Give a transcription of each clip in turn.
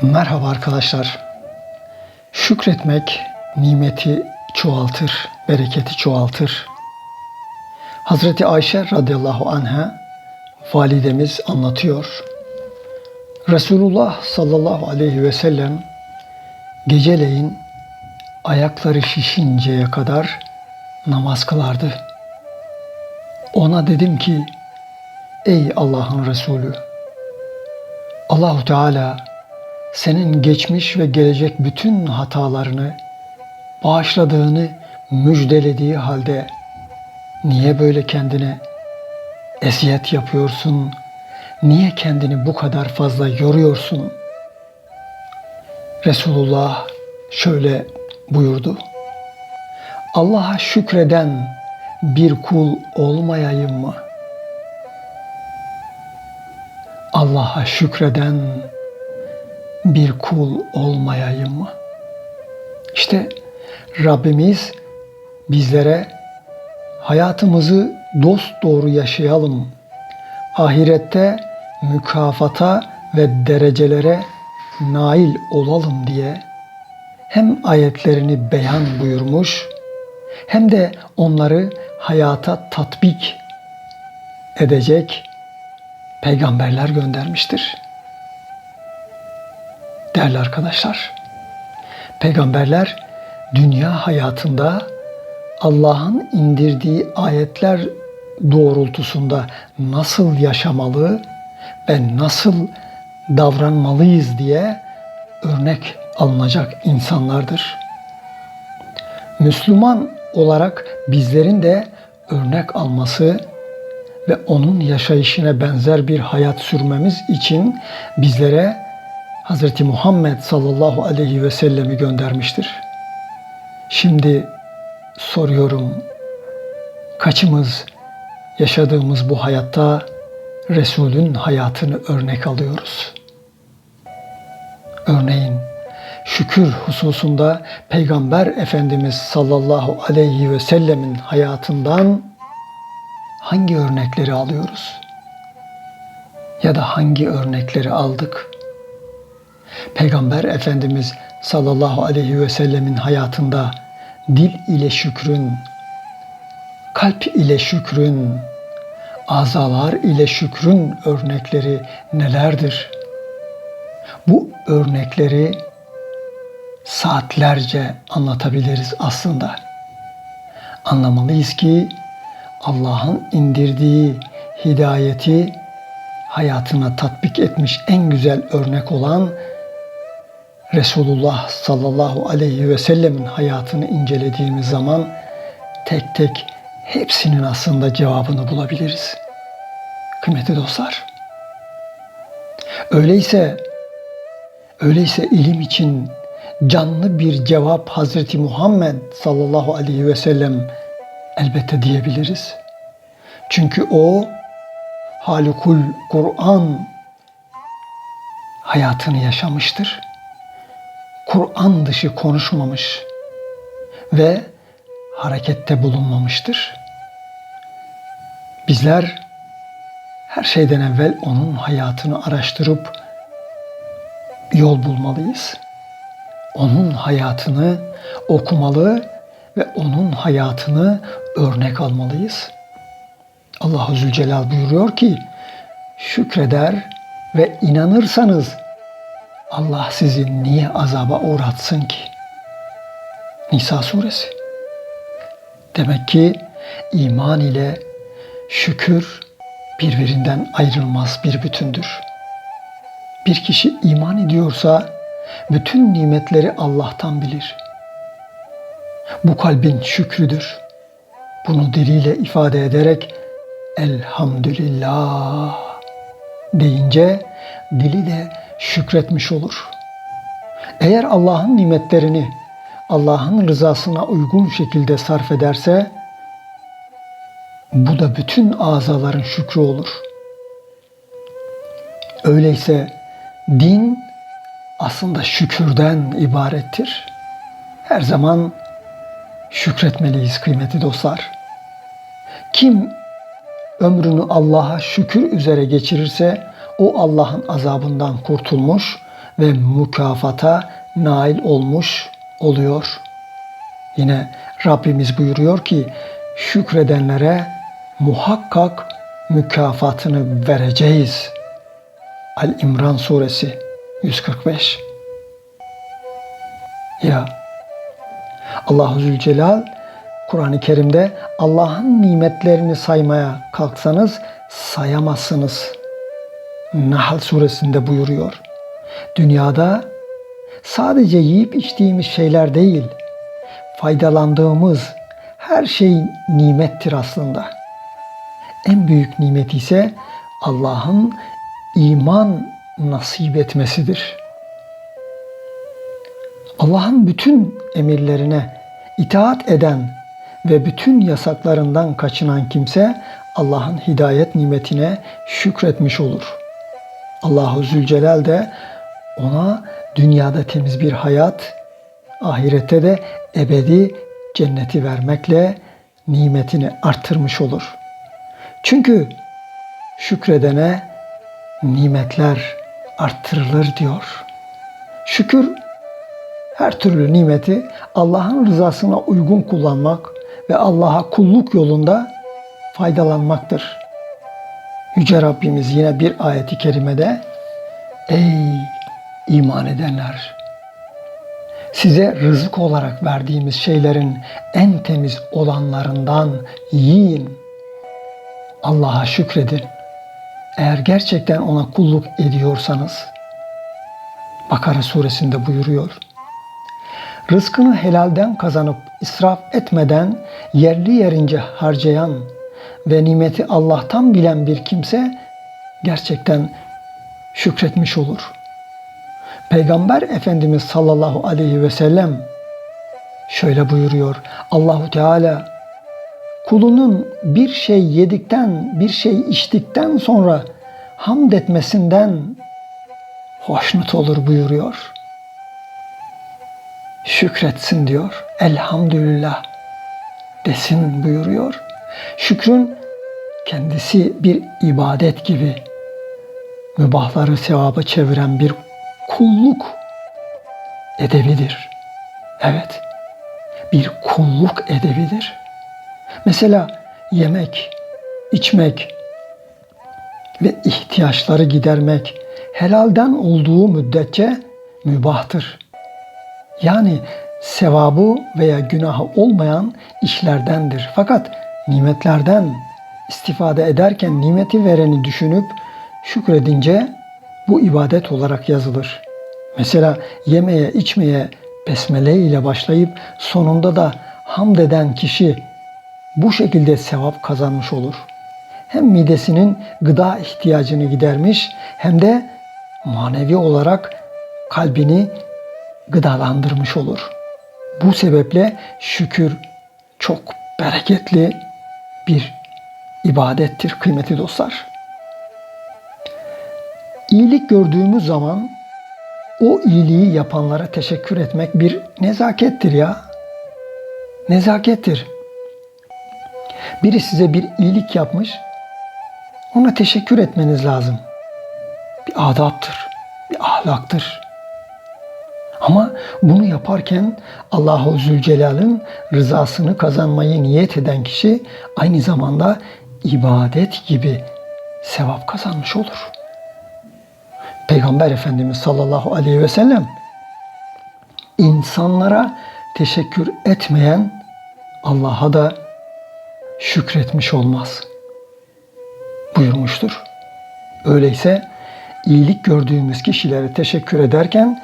Merhaba arkadaşlar. Şükretmek nimeti çoğaltır, bereketi çoğaltır. Hazreti Ayşe radıyallahu anha validemiz anlatıyor. Resulullah sallallahu aleyhi ve sellem geceleyin ayakları şişinceye kadar namaz kılardı. Ona dedim ki ey Allah'ın Resulü Allahu Teala senin geçmiş ve gelecek bütün hatalarını bağışladığını müjdelediği halde niye böyle kendine eziyet yapıyorsun? Niye kendini bu kadar fazla yoruyorsun? Resulullah şöyle buyurdu. Allah'a şükreden bir kul olmayayım mı? Allah'a şükreden bir kul olmayayım mı? İşte Rabbimiz bizlere hayatımızı dost doğru yaşayalım. Ahirette mükafata ve derecelere nail olalım diye hem ayetlerini beyan buyurmuş hem de onları hayata tatbik edecek peygamberler göndermiştir. Değerli arkadaşlar, peygamberler dünya hayatında Allah'ın indirdiği ayetler doğrultusunda nasıl yaşamalı ve nasıl davranmalıyız diye örnek alınacak insanlardır. Müslüman olarak bizlerin de örnek alması ve onun yaşayışına benzer bir hayat sürmemiz için bizlere Hz. Muhammed sallallahu aleyhi ve sellemi göndermiştir. Şimdi soruyorum, kaçımız yaşadığımız bu hayatta Resul'ün hayatını örnek alıyoruz? Örneğin şükür hususunda Peygamber Efendimiz sallallahu aleyhi ve sellemin hayatından hangi örnekleri alıyoruz? Ya da hangi örnekleri aldık? Peygamber Efendimiz sallallahu aleyhi ve sellemin hayatında dil ile şükrün, kalp ile şükrün, azalar ile şükrün örnekleri nelerdir? Bu örnekleri saatlerce anlatabiliriz aslında. Anlamalıyız ki Allah'ın indirdiği hidayeti hayatına tatbik etmiş en güzel örnek olan Resulullah sallallahu aleyhi ve sellemin hayatını incelediğimiz zaman tek tek hepsinin aslında cevabını bulabiliriz. Kıymetli dostlar. Öyleyse öyleyse ilim için canlı bir cevap Hazreti Muhammed sallallahu aleyhi ve sellem elbette diyebiliriz. Çünkü o Halikul Kur'an hayatını yaşamıştır. Kur'an dışı konuşmamış ve harekette bulunmamıştır. Bizler her şeyden evvel onun hayatını araştırıp yol bulmalıyız. Onun hayatını okumalı ve onun hayatını örnek almalıyız. Allahu Zülcelal buyuruyor ki şükreder ve inanırsanız Allah sizi niye azaba uğratsın ki? Nisa suresi. Demek ki iman ile şükür birbirinden ayrılmaz bir bütündür. Bir kişi iman ediyorsa bütün nimetleri Allah'tan bilir. Bu kalbin şükrüdür. Bunu diliyle ifade ederek elhamdülillah deyince dili de şükretmiş olur. Eğer Allah'ın nimetlerini Allah'ın rızasına uygun şekilde sarf ederse bu da bütün azaların şükrü olur. Öyleyse din aslında şükürden ibarettir. Her zaman şükretmeliyiz kıymetli dostlar. Kim ömrünü Allah'a şükür üzere geçirirse o Allah'ın azabından kurtulmuş ve mükafata nail olmuş oluyor. Yine Rabbimiz buyuruyor ki şükredenlere muhakkak mükafatını vereceğiz. Al-İmran suresi 145 Ya Allahu Zülcelal Kur'an-ı Kerim'de Allah'ın nimetlerini saymaya kalksanız sayamazsınız. Nahl suresinde buyuruyor. Dünyada sadece yiyip içtiğimiz şeyler değil, faydalandığımız her şey nimettir aslında. En büyük nimet ise Allah'ın iman nasip etmesidir. Allah'ın bütün emirlerine itaat eden ve bütün yasaklarından kaçınan kimse Allah'ın hidayet nimetine şükretmiş olur. Allahu Zülcelal de ona dünyada temiz bir hayat, ahirette de ebedi cenneti vermekle nimetini artırmış olur. Çünkü şükredene nimetler arttırılır diyor. Şükür her türlü nimeti Allah'ın rızasına uygun kullanmak ve Allah'a kulluk yolunda faydalanmaktır. Yüce Rabbimiz yine bir ayeti kerimede Ey iman edenler! Size rızık olarak verdiğimiz şeylerin en temiz olanlarından yiyin. Allah'a şükredin. Eğer gerçekten ona kulluk ediyorsanız Bakara suresinde buyuruyor. Rızkını helalden kazanıp israf etmeden yerli yerince harcayan ve nimeti Allah'tan bilen bir kimse gerçekten şükretmiş olur. Peygamber Efendimiz sallallahu aleyhi ve sellem şöyle buyuruyor. Allahu Teala kulunun bir şey yedikten, bir şey içtikten sonra hamd etmesinden hoşnut olur buyuruyor. Şükretsin diyor. Elhamdülillah desin buyuruyor. Şükrün kendisi bir ibadet gibi mübahları sevaba çeviren bir kulluk edebidir. Evet, bir kulluk edebilir. Mesela yemek, içmek ve ihtiyaçları gidermek helalden olduğu müddetçe mübahtır. Yani sevabı veya günahı olmayan işlerdendir. Fakat nimetlerden istifade ederken nimeti vereni düşünüp şükredince bu ibadet olarak yazılır. Mesela yemeye içmeye besmele ile başlayıp sonunda da hamd eden kişi bu şekilde sevap kazanmış olur. Hem midesinin gıda ihtiyacını gidermiş hem de manevi olarak kalbini gıdalandırmış olur. Bu sebeple şükür çok bereketli bir ibadettir kıymetli dostlar. İyilik gördüğümüz zaman o iyiliği yapanlara teşekkür etmek bir nezakettir ya. Nezakettir. Biri size bir iyilik yapmış, ona teşekkür etmeniz lazım. Bir adaptır, bir ahlaktır. Ama bunu yaparken Allahu Zülcelal'ın rızasını kazanmayı niyet eden kişi aynı zamanda ibadet gibi sevap kazanmış olur. Peygamber Efendimiz sallallahu aleyhi ve sellem insanlara teşekkür etmeyen Allah'a da şükretmiş olmaz buyurmuştur. Öyleyse iyilik gördüğümüz kişilere teşekkür ederken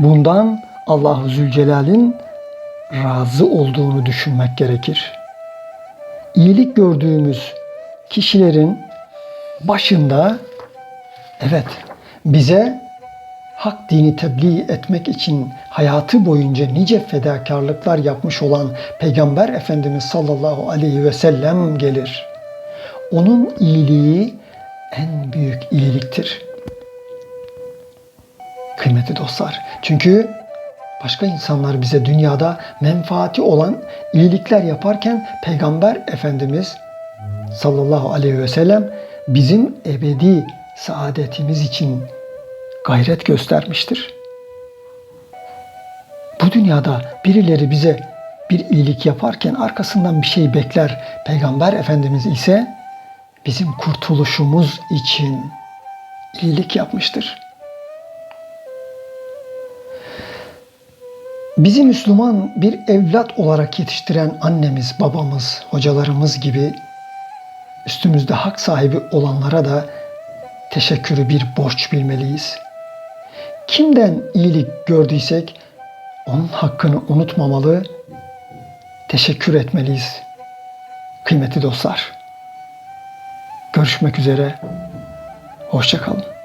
bundan Allahu Zülcelal'in razı olduğunu düşünmek gerekir. İyilik gördüğümüz kişilerin başında evet bize hak dini tebliğ etmek için hayatı boyunca nice fedakarlıklar yapmış olan Peygamber Efendimiz sallallahu aleyhi ve sellem gelir. Onun iyiliği en büyük iyiliktir. Kıymetli dostlar. Çünkü başka insanlar bize dünyada menfaati olan iyilikler yaparken Peygamber Efendimiz sallallahu aleyhi ve sellem bizim ebedi saadetimiz için gayret göstermiştir. Bu dünyada birileri bize bir iyilik yaparken arkasından bir şey bekler. Peygamber Efendimiz ise bizim kurtuluşumuz için iyilik yapmıştır. Bizi Müslüman bir evlat olarak yetiştiren annemiz, babamız, hocalarımız gibi üstümüzde hak sahibi olanlara da teşekkürü bir borç bilmeliyiz. Kimden iyilik gördüysek onun hakkını unutmamalı, teşekkür etmeliyiz. Kıymetli dostlar, görüşmek üzere, hoşçakalın.